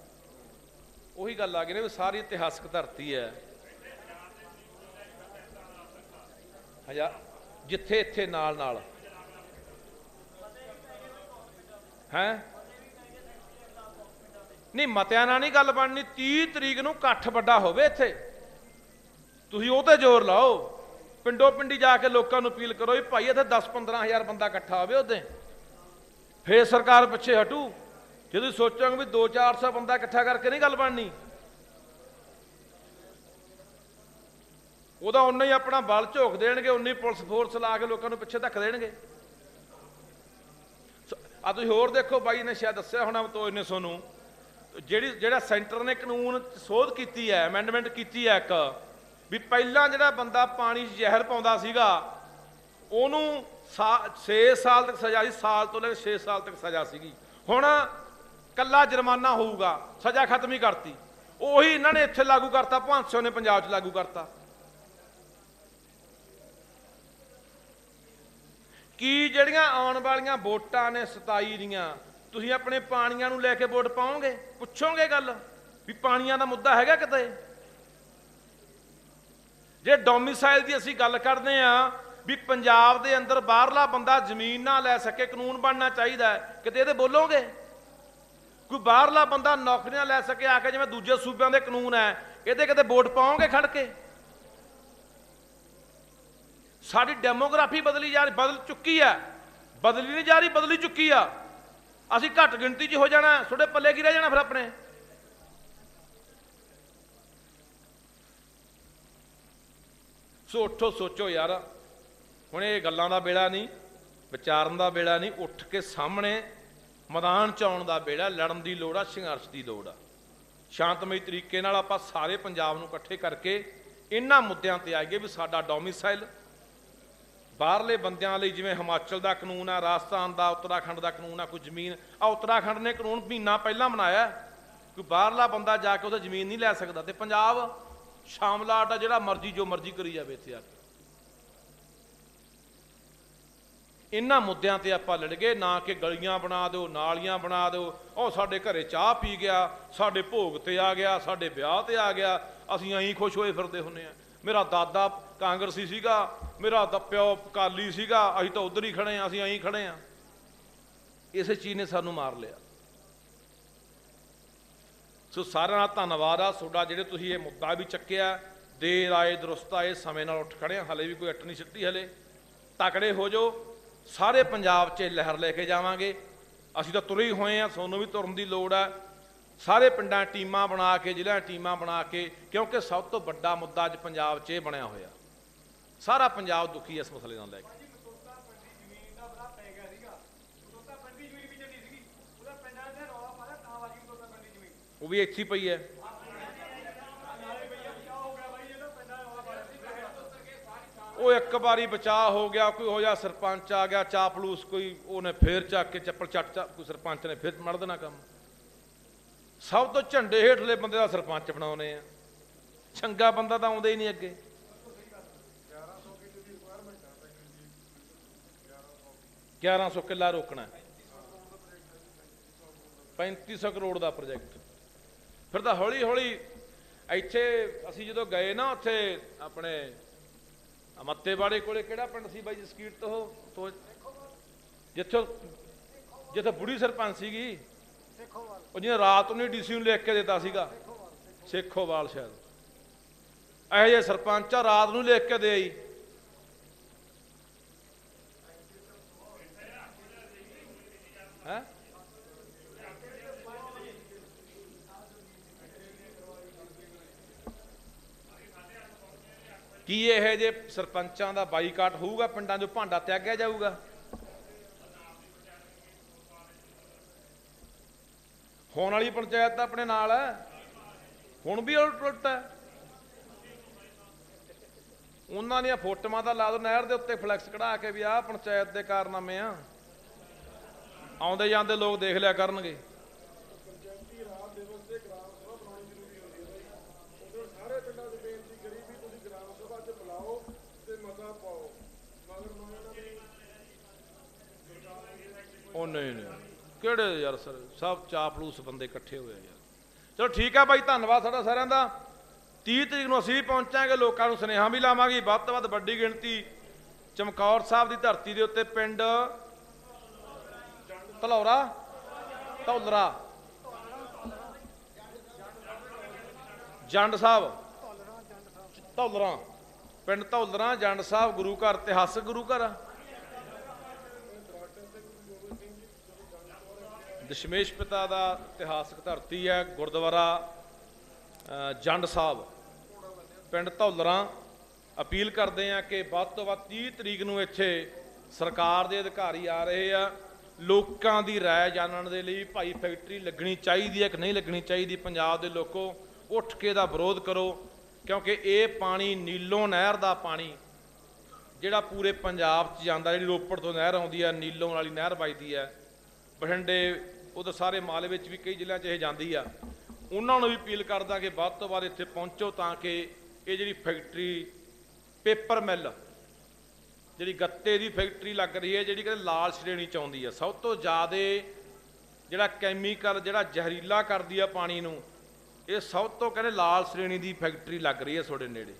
ਉਹੀ ਗੱਲ ਆ ਗਈ ਨੇ ਵੀ ਸਾਰੀ ਇਤਿਹਾਸਕ ਧਰਤੀ ਹੈ। ਹਜ਼ਾਰ ਜਿੱਥੇ ਇੱਥੇ ਨਾਲ ਨਾਲ। ਹੈ? ਨਹੀਂ, ਮਤਿਆਂ ਨਾਲ ਨਹੀਂ ਗੱਲ ਬਣਨੀ 30 ਤਰੀਕ ਨੂੰ ਇਕੱਠ ਵੱਡਾ ਹੋਵੇ ਇੱਥੇ। ਤੁਸੀਂ ਉਹ ਤੇ ਜ਼ੋਰ ਲਾਓ। ਪਿੰਡੋ ਪਿੰਡੀ ਜਾ ਕੇ ਲੋਕਾਂ ਨੂੰ ਅਪੀਲ ਕਰੋ ਵੀ ਭਾਈ, ਇੱਥੇ 10-15000 ਬੰਦਾ ਇਕੱਠਾ ਹੋਵੇ ਉਹਦੇ। ਫੇਰ ਸਰਕਾਰ ਪਿੱਛੇ ਹਟੂ। ਜੇ ਤੁਸੀਂ ਸੋਚੋਗੇ ਵੀ 2-400 ਬੰਦਾ ਇਕੱਠਾ ਕਰਕੇ ਨਹੀਂ ਗੱਲ ਬਣਨੀ। ਉਹਦਾ ਉਨਾ ਹੀ ਆਪਣਾ ਬਲ ਝੋਕ ਦੇਣਗੇ, ਉਨੀ ਪੁਲਿਸ ਫੋਰਸ ਲਾ ਕੇ ਲੋਕਾਂ ਨੂੰ ਪਿੱਛੇ ਧੱਕ ਦੇਣਗੇ। ਆ ਤੁਸੀਂ ਹੋਰ ਦੇਖੋ, ਬਾਈ ਨੇ ਸ਼ਾਇਦ ਦੱਸਿਆ ਹੋਣਾ ਤੋ ਇਹਨੇ ਸੋਨੂੰ, ਜਿਹੜੀ, ਜਿਹੜਾ ਸੈਂਟਰ ਨੇ ਕਾਨੂੰਨ ਸੋਧ ਕੀਤੀ ਹੈ ਅਮੈਂਡਮੈਂਟ ਕੀਤੀ ਹੈ ਇੱਕ, ਵੀ ਪਹਿਲਾਂ ਜਿਹੜਾ ਬੰਦਾ ਪਾਣੀ 'ਚ ਜ਼ਹਿਰ ਪਾਉਂਦਾ ਸੀਗਾ, ਉਹਨੂੰ 6 ਸਾਲ ਤੱਕ ਸਜ਼ਾ ਸੀ, ਸਾਲ ਤੋਂ ਲੈ ਕੇ 6 ਸਾਲ ਤੱਕ ਸਜ਼ਾ ਸੀਗੀ। ਹੁਣ ਕੱਲਾ ਜੁਰਮਾਨਾ ਹੋਊਗਾ, ਸਜ਼ਾ ਖਤਮ ਹੀ ਕਰਤੀ। ਉਹੀ ਇਹਨਾਂ ਨੇ ਇੱਥੇ ਲਾਗੂ ਕਰਤਾ ਭਾਂਸੋ ਨੇ ਪੰਜਾਬ 'ਚ ਲਾਗੂ ਕਰਤਾ। ਕੀ ਜਿਹੜੀਆਂ ਆਉਣ ਵਾਲੀਆਂ ਵੋਟਾਂ ਨੇ 27 ਦੀਆਂ, ਤੁਸੀਂ ਆਪਣੇ ਪਾਣੀਆਂ ਨੂੰ ਲੈ ਕੇ ਵੋਟ ਪਾਓਗੇ? ਪੁੱਛੋਗੇ ਗੱਲ? ਵੀ ਪਾਣੀਆਂ ਦਾ ਮੁੱਦਾ ਹੈਗਾ ਕਿਤੇ? ਜੇ ਡੋਮਿਸਾਈਲ ਦੀ ਅਸੀਂ ਗੱਲ ਕਰਦੇ ਆ ਵੀ ਪੰਜਾਬ ਦੇ ਅੰਦਰ ਬਾਹਰਲਾ ਬੰਦਾ ਜ਼ਮੀਨ ਨਾ ਲੈ ਸਕੇ, ਕਾਨੂੰਨ ਬਣਨਾ ਚਾਹੀਦਾ ਕਿਤੇ ਇਹਦੇ ਬੋਲੋਗੇ? ਕੋਈ ਬਾਹਰਲਾ ਬੰਦਾ ਨੌਕਰੀਆਂ ਲੈ ਸਕੇ, ਆ ਕੇ ਜਿਵੇਂ ਦੂਜੇ ਸੂਬਿਆਂ ਦੇ ਕਾਨੂੰਨ ਹੈ, ਇਹਦੇ ਕਿਤੇ ਵੋਟ ਪਾਓਗੇ ਖੜ ਕੇ? ਸਾਡੀ ਡੈਮੋਗ੍ਰਾਫੀ ਬਦਲੀ ਜਾ ਰਹੀ, ਬਦਲ ਚੁੱਕੀ ਹੈ ਬਦਲੀ ਨਹੀਂ ਜਾ ਰਹੀ, ਬਦਲੀ ਚੁੱਕੀ ਆ। ਅਸੀਂ ਘੱਟ ਗਿਣਤੀ 'ਚ ਹੋ ਜਾਣਾ, ਤੁਹਾਡੇ ਪੱਲੇ ਕੀ ਰਹਿ ਜਾਣਾ ਫਿਰ ਆਪਣੇ? ਸੋ ਉੱਠੋ, ਸੋਚੋ ਯਾਰ। ਹੁਣ ਇਹ ਗੱਲਾਂ ਦਾ ਵੇਲਾ ਨਹੀਂ, ਵਿਚਾਰਨ ਦਾ ਵੇਲਾ ਨਹੀਂ, ਉੱਠ ਕੇ ਸਾਹਮਣੇ ਮੈਦਾਨ ਚ ਆਉਣ ਦਾ ਵੇਲਾ, ਲੜਨ ਦੀ ਲੋੜ ਆ, ਸੰਘਰਸ਼ ਦੀ ਲੋੜ ਆ। ਸ਼ਾਂਤਮਈ ਤਰੀਕੇ ਨਾਲ ਆਪਾਂ ਸਾਰੇ ਪੰਜਾਬ ਨੂੰ ਇਕੱਠੇ ਕਰਕੇ ਇਹਨਾਂ ਮੁੱਦਿਆਂ ਤੇ ਆਈਏ ਵੀ ਸਾਡਾ ਡੋਮਿਸਾਈਲ ਬਾਹਰਲੇ ਬੰਦਿਆਂ ਲਈ ਜਿਵੇਂ ਹਿਮਾਚਲ ਦਾ ਕਾਨੂੰਨ ਆ, ਰਾਜਸਥਾਨ ਦਾ, ਉੱਤਰਾਖੰਡ ਦਾ ਕਾਨੂੰਨ ਆ, ਕੋਈ ਜ਼ਮੀਨ, ਆ ਉੱਤਰਾਖੰਡ ਨੇ ਕਾਨੂੰਨ ਮਹੀਨਾ ਪਹਿਲਾਂ ਬਣਾਇਆ ਹੈ। ਕੋਈ ਬਾਹਰਲਾ ਬੰਦਾ ਜਾ ਕੇ ਉਹਦਾ ਜ਼ਮੀਨ ਨਹੀਂ ਲੈ ਸਕਦਾ। ਤੇ ਪੰਜਾਬ ਸ਼ਾਮਲਾਟ ਆ, ਜਿਹੜਾ ਮਰਜ਼ੀ, ਜੋ ਮਰਜ਼ੀ ਕਰੀ ਜਾਵੇ ਇੱਥੇ ਆ ਕੇ। ਇਹਨਾਂ ਮੁੱਦਿਆਂ ਤੇ ਆਪਾਂ ਲੜ ਗਏ ਨਾ ਕਿ ਗਲੀਆਂ ਬਣਾ ਦਿਓ, ਨਾਲੀਆਂ ਬਣਾ ਦਿਓ। ਉਹ ਸਾਡੇ ਘਰੇ ਚਾਹ ਪੀ ਗਿਆ, ਸਾਡੇ ਭੋਗ ਤੇ ਆ ਗਿਆ, ਸਾਡੇ ਵਿਆਹ ਤੇ ਆ ਗਿਆ। ਅਸੀਂ ਐਂ ਖੁਸ਼ ਹੋਏ ਫਿਰਦੇ ਹੁੰਨੇ ਆ। ਮੇਰਾ ਦਾਦਾ ਕਾਂਗਰਸੀ ਸੀਗਾ, ਮੇਰਾ ਦਾ, ਪਿਓ ਕਾਲੀ ਸੀਗਾ, ਅਸੀਂ ਤਾਂ ਉਧਰ ਹੀ ਖੜੇ ਆ, ਅਸੀਂ ਐਂ ਖੜੇ ਆ। ਇਸੇ ਚੀਜ਼ ਨੇ ਸਾਨੂੰ ਮਾਰ ਲਿਆ। ਸੋ ਸਾਰਿਆਂ ਦਾ ਧੰਨਵਾਦ ਆ, ਤੁਹਾਡਾ ਜਿਹੜੇ ਤੁਸੀਂ ਇਹ ਮੁੱਦਾ ਵੀ ਚੱਕਿਆ, ਦੇਰ ਆਏ, ਦਰੁਸਤ ਆਏ, ਸਮੇਂ ਨਾਲ ਉੱਠ ਖੜੇ ਆ, ਹਲੇ ਵੀ ਕੋਈ ਅੱਟ ਨਹੀਂ ਸਿੱਟੀ ਹਲੇ। ਤਕੜੇ ਹੋ ਜਾਓ, ਸਾਰੇ ਪੰਜਾਬ 'ਚ ਲਹਿਰ ਲੈ ਕੇ ਜਾਵਾਂਗੇ। ਅਸੀਂ ਤਾਂ ਤੁਰੇ ਹੀ ਹੋਏ ਆ ਤੁਹਾਨੂੰ ਵੀ ਤੁਰਨ ਦੀ ਲੋੜ ਆ। ਸਾਰੇ ਪਿੰਡਾਂ ਟੀਮਾਂ ਬਣਾ ਕੇ ਜ਼ਿਲ੍ਹਿਆਂ ਟੀਮਾਂ ਬਣਾ ਕੇ ਕਿਉਂਕਿ ਸਭ ਤੋਂ ਵੱਡਾ ਮੁੱਦਾ ਅੱਜ ਪੰਜਾਬ 'ਚ ਇਹ ਬਣਿਆ ਹੋਇਆ। ਸਾਰਾ ਪੰਜਾਬ ਦੁਖੀ ਇਸ ਮਸਲੇ ਨਾਲ ਲੈ ਕੇ। ਉਹ ਵੀ ਇੱਥੇ ਪਈ ਹੈ। ਉਹ ਇੱਕ ਵਾਰੀ ਬਚਾਅ ਹੋ ਗਿਆ ਕੋਈ ਹੋ ਜਾ ਸਰਪੰਚ ਆ ਗਿਆ ਚਾਪਲੂਸ ਕੋਈ ਉਹਨੇ ਫੇਰ ਚੱਕ ਕੇ ਚੱਪਲ ਚੱਟ ਕੋਈ ਸਰਪੰਚ ਨੇ ਫੇਰ ਮੜ ਦੇਣਾ ਕੰਮ। ਸਭ ਤੋਂ ਝੰਡੇ ਹੇਠਲੇ ਬੰਦੇ ਦਾ ਸਰਪੰਚ ਬਣਾਉਨੇ ਆ। ਚੰਗਾ ਬੰਦਾ ਤਾਂ ਆਉਂਦਾ ਹੀ ਨਹੀਂ ਅੱਗੇ। 1100 ਕਿੱਲਾ ਰੋਕਣਾ। ਹੈ। 3500 ਕਰੋੜ ਦਾ ਪ੍ਰੋਜੈਕਟ ਫਿਰ ਤਾਂ ਹੌਲੀ ਹੌਲੀ ਇੱਥੇ ਅਸੀਂ ਜਦੋਂ ਗਏ ਨਾ ਉੱਥੇ ਆਪਣੇ ਮੱਤੇਵਾੜੇ ਕੋਲੇ, ਕਿਹੜਾ ਪਿੰਡ ਸੀ ਬਾਈ ਜਸਕੀਰ ਤੋਂ? ਉਹ- ਤੋਂ ਜਿੱਥੋਂ ਜਿੱਥੇ ਬੁੜੀ ਸਰਪੰਚ ਸੀਗੀ। ਉਹ ਜਿਹਨੇ ਰਾਤ ਨੂੰ ਡੀਸੀ ਨੂੰ ਲਿਖ ਕੇ ਦਿੱਤਾ ਸੀਗਾ, ਸੇਖੋਵਾਲ ਸ਼ਾਇਦ। ਇਹੋ ਜਿਹੇ ਸਰਪੰਚ ਆ ਰਾਤ ਨੂੰ ਲਿਖ ਕੇ ਦੇ ਆਈ। ਹੈ? ਕੀ ਇਹ ਜੇ ਸਰਪੰਚਾਂ ਦਾ ਬਾਈਕਾਟ ਹੋਊਗਾ, ਪਿੰਡਾਂ 'ਚੋਂ ਭਾਂਡਾ ਤਿਆਗਿਆ ਜਾਊਗਾ? ਹੋਣ ਵਾਲੀ ਪੰਚਾਇਤ ਤਾਂ ਆਪਣੇ ਨਾਲ ਹੈ। ਹੁਣ ਵੀ ਉਲਟ ਉਲਟ ਹੈ। ਉਹਨਾਂ ਦੀਆਂ ਫੋਟੋਆਂ ਤਾਂ ਲਾ ਦੋ ਨਹਿਰ ਦੇ ਉੱਤੇ ਫਲੈਕਸ ਕਢਾ ਕੇ ਵੀ ਆਹ ਪੰਚਾਇਤ ਦੇ ਕਾਰਨਾਮੇ ਆ। ਆਉਂਦੇ ਜਾਂਦੇ ਲੋਕ ਦੇਖ ਲਿਆ ਕਰਨਗੇ। ਉਹ ਨਹੀਂ ਨਹੀਂ। ਕਿਹੜੇ ਯਾਰ ਸਰ? ਸਭ ਚਾਪਲੂਸ ਬੰਦੇ ਇਕੱਠੇ ਹੋਏ ਆ ਯਾਰ। ਚਲੋ ਠੀਕ ਆ ਭਾਈ ਧੰਨਵਾਦ ਸਾਡਾ ਸਾਰਿਆਂ ਦਾ। 30 ਤਰੀਕ ਨੂੰ ਅਸੀਂ ਵੀ ਪਹੁੰਚਾਂਗੇ, ਲੋਕਾਂ ਨੂੰ ਸੁਨੇਹਾ ਵੀ ਲਾਵਾਂਗੇ। ਵੱਧ ਤੋਂ ਵੱਧ ਵੱਡੀ ਗਿਣਤੀ ਚਮਕੌਰ ਸਾਹਿਬ ਦੀ ਧਰਤੀ ਦੇ ਉੱਤੇ ਪਿੰਡ ਧਲੌਰਾ, ਧੌਲਰਾ। ਜੰਡ ਸਾਹਿਬ। ਧੌਲਰਾ ਪਿੰਡ ਧੌਲਰਾ, ਜੰਡ ਸਾਹਿਬ, ਗੁਰੂ ਘਰ, ਇਤਿਹਾਸਕ ਗੁਰੂ ਘਰ ਆ। ਦਸ਼ਮੇਸ਼ ਪਿਤਾ ਦਾ ਇਤਿਹਾਸਕ ਧਰਤੀ ਹੈ, ਗੁਰਦੁਆਰਾ ਜੰਡ ਸਾਹਿਬ। ਪਿੰਡ ਧੌਲਰਾਂ ਅਪੀਲ ਕਰਦੇ ਆ ਕਿ ਵੱਧ ਤੋਂ ਵੱਧ 30 ਤਰੀਕ ਨੂੰ ਇੱਥੇ ਸਰਕਾਰ ਦੇ ਅਧਿਕਾਰੀ ਆ ਰਹੇ ਆ। ਲੋਕਾਂ ਦੀ ਰਾਏ ਜਾਣਨ ਦੇ ਲਈ ਭਾਈ ਫੈਕਟਰੀ ਲੱਗਣੀ ਚਾਹੀਦੀ ਹੈ ਕਿ ਨਹੀਂ ਲੱਗਣੀ ਚਾਹੀਦੀ, ਪੰਜਾਬ ਦੇ ਲੋਕੋ ਉੱਠ ਕੇ ਦਾ ਵਿਰੋਧ ਕਰੋ, ਕਿਉਂਕਿ ਇਹ ਪਾਣੀ ਨੀਲੋਂ ਨਹਿਰ ਦਾ ਪਾਣੀ, ਜਿਹੜਾ ਪੂਰੇ ਪੰਜਾਬ 'ਚ ਜਾਂਦਾ, ਜਿਹੜੀ ਰੋਪੜ ਤੋਂ ਨਹਿਰ ਆਉਂਦੀ ਹੈ, ਨੀਲੋਂ ਵਾਲੀ ਨਹਿਰ ਵੱਜਦੀ ਹੈ। ਬਠਿੰਡੇ ਉਧਰ ਸਾਰੇ ਮਾਲ ਵਿੱਚ ਵੀ ਕਈ ਜ਼ਿਲ੍ਹਿਆਂ 'ਚ ਇਹ ਜਾਂਦੀ ਆ। ਉਹਨਾਂ ਨੂੰ ਵੀ ਅਪੀਲ ਕਰਦਾ ਕਿ ਵੱਧ ਤੋਂ ਵੱਧ ਇੱਥੇ ਪਹੁੰਚੋ ਤਾਂ ਕਿ ਇਹ ਜਿਹੜੀ ਫੈਕਟਰੀ, ਪੇਪਰ ਮਿੱਲ, ਜਿਹੜੀ ਗੱਤੇ ਦੀ ਫੈਕਟਰੀ ਲੱਗ ਰਹੀ ਹੈ, ਜਿਹੜੀ ਕਹਿੰਦੇ ਲਾਲ ਸ਼੍ਰੇਣੀ ਚ ਆਉਂਦੀ ਆ, ਸਭ ਤੋਂ ਜ਼ਿਆਦਾ ਜਿਹੜਾ ਕੈਮੀਕਲ ਜਿਹੜਾ ਜ਼ਹਿਰੀਲਾ ਕਰਦੀ ਆ ਪਾਣੀ ਨੂੰ, ਇਹ ਸਭ ਤੋਂ ਕਹਿੰਦੇ ਲਾਲ ਸ਼੍ਰੇਣੀ ਦੀ ਫੈਕਟਰੀ ਲੱਗ ਰਹੀ ਹੈ ਤੁਹਾਡੇ ਨੇੜੇ।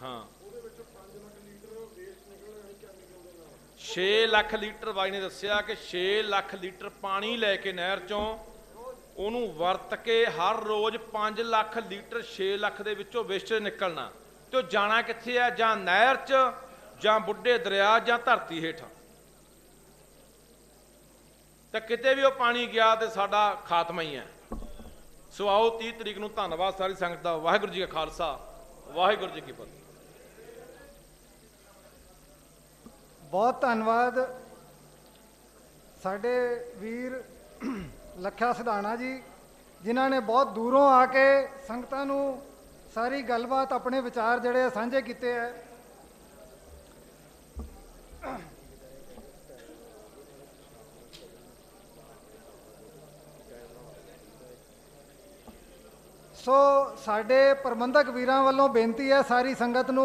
ਹਾਂ ਉਹਦੇ ਵਿੱਚੋਂ 5 ਲੱਖ ਲੀਟਰ ਵੇਸਟ ਨਿਕਲਣਾ ਹੈ ਕੈਮੀਕਲ ਦੇ ਨਾਲ 6 ਲੱਖ ਲੀਟਰ ਬਾਈ ਨੇ ਦੱਸਿਆ ਕਿ 6 ਲੱਖ ਲੀਟਰ ਪਾਣੀ ਲੈ ਕੇ ਨਹਿਰ ਚੋਂ ਉਹਨੂੰ ਵਰਤ ਕੇ ਹਰ ਰੋਜ਼ 5 ਲੱਖ ਲੀਟਰ 6 ਲੱਖ ਦੇ ਵਿੱਚੋਂ ਵੇਸਟੇਜ ਨਿਕਲਣਾ ਤੇ ਉਹ ਜਾਣਾ ਕਿੱਥੇ ਆ? ਜਾਂ ਨਹਿਰ 'ਚ, ਜਾਂ ਬੁੱਢੇ ਦਰਿਆ, ਜਾਂ ਧਰਤੀ ਹੇਠਾਂ। ਤਾਂ ਕਿਤੇ ਵੀ ਉਹ ਪਾਣੀ ਗਿਆ ਤੇ ਸਾਡਾ ਖਾਤਮਾ ਹੀ ਹੈ। ਸੋ ਆਓ 30 ਤਰੀਕ ਨੂੰ ਧੰਨਵਾਦ ਸਾਰੀ ਸੰਗਤ ਦਾ। ਵਾਹਿਗੁਰੂ ਜੀ ਕਾ ਖਾਲਸਾ, ਵਾਹਿਗੁਰੂ ਜੀ ਕੀ ਫਤਿਹ। ਬਹੁਤ ਧੰਨਵਾਦ। ਸਾਡੇ ਵੀਰ ਲੱਖਾ ਸਿਧਾਣਾ ਜੀ, ਜਿਨ੍ਹਾਂ ਨੇ ਬਹੁਤ ਦੂਰੋਂ ਆ ਕੇ ਸੰਗਤਾਂ ਨੂੰ ਸਾਰੀ ਗੱਲਬਾਤ ਆਪਣੇ ਵਿਚਾਰ ਜਿਹੜੇ ਆ ਸਾਂਝੇ ਕੀਤੇ ਹੈ ਸੋ ਸਾਡੇ ਪ੍ਰਬੰਧਕ ਵੀਰਾਂ ਵੱਲੋਂ ਬੇਨਤੀ ਹੈ ਸਾਰੀ ਸੰਗਤ ਨੂੰ